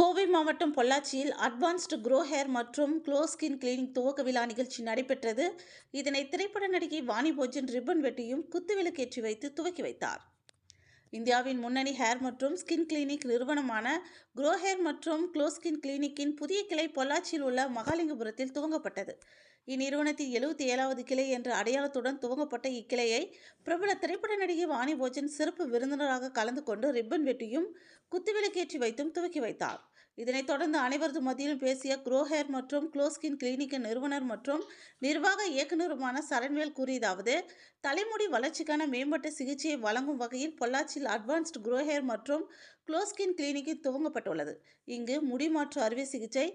கோவை மாவட்டம் பொள்ளாச்சியில் advanced grow hair மற்றும் க்ளோ ஸ்கின் கிளினிக் துவக்க விழா நிகழ்ச்சி நடைபெற்றது. இதனை திரைப்பட நடிகை வாணி போஜன் ரிப்பன் வெட்டியும் குத்துவிளக்கேற்றி வைத்து துவக்கி வைத்தார். இந்தியாவின் முன்னணி ஹேர் மற்றும் ஸ்கின் கிளினிக் நிறுவனமான குரோ ஹேர் மற்றும் க்ளோ ஸ்கின் கிளினிக்கின் புதிய கிளை பொள்ளாச்சியில் உள்ள மகாலிங்கபுரத்தில் துவங்கப்பட்டது. இந்நிறுவனத்தின் எழுபத்தி ஏழாவது கிளை என்ற அடையாளத்துடன் துவங்கப்பட்ட இக்கிளையை பிரபல திரைப்பட நடிகை வாணி போஜன் சிறப்பு விருந்தினராக கலந்து கொண்டு ரிப்பன் வெட்டியும் குத்துவிளக்கேற்றி வைத்தும் துவக்கி வைத்தார். இதனைத் தொடர்ந்து அனைவரது மத்தியிலும் பேசிய குரோஹேர் மற்றும் க்ளோஸ்கின் கிளினிக்கின் நிறுவனர் மற்றும் நிர்வாக இயக்குநருமான சரண்வேல் கூறியதாவது தலைமுடி வளர்ச்சிக்கான மேம்பட்ட சிகிச்சையை வழங்கும் வகையில் பொள்ளாச்சியில் அட்வான்ஸ்டு குரோஹேர் மற்றும் க்ளோஸ்கின் கிளினிக்கில் துவங்கப்பட்டுள்ளது. இங்கு முடி மாற்று அறுவை சிகிச்சை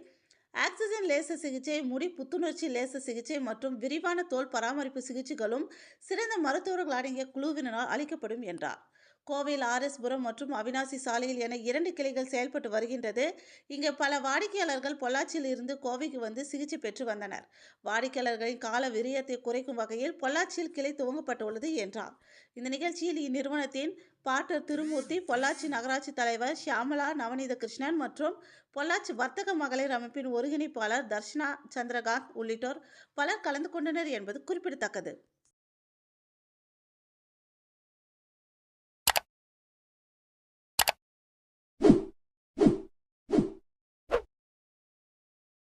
ஆக்சிஜன் லேசர் சிகிச்சை முடி புத்துணர்ச்சி லேசர் சிகிச்சை மற்றும் விரிவான தோல் பராமரிப்பு சிகிச்சைகளும் சிறந்த மருத்துவர்கள் அடங்கிய குழுவினரால் அளிக்கப்படும் என்றார். கோவையில் ஆர்எஸ்புரம் மற்றும் அவினாசி சாலையில் என இரண்டு கிளைகள் செயல்பட்டு வருகின்றது. இங்கு பல வாடிக்கையாளர்கள் பொள்ளாச்சியில் இருந்து கோவைக்கு வந்து சிகிச்சை பெற்று வந்தனர். வாடிக்கையாளர்களின் கால விரியத்தை குறைக்கும் வகையில் பொள்ளாச்சியில் கிளை துவங்கப்பட்டுள்ளது என்றார். இந்த நிகழ்ச்சியில் இந்நிறுவனத்தின் பாட்டர் திருமூர்த்தி பொள்ளாச்சி நகராட்சி தலைவர் ஷியாமலா நவநீத கிருஷ்ணன் மற்றும் பொள்ளாச்சி வர்த்தக மகளிர் அமைப்பின் ஒருங்கிணைப்பாளர் தர்ஷனா சந்திரகாந்த் உள்ளிட்டோர் பலர் கலந்து கொண்டனர் என்பது குறிப்பிடத்தக்கது.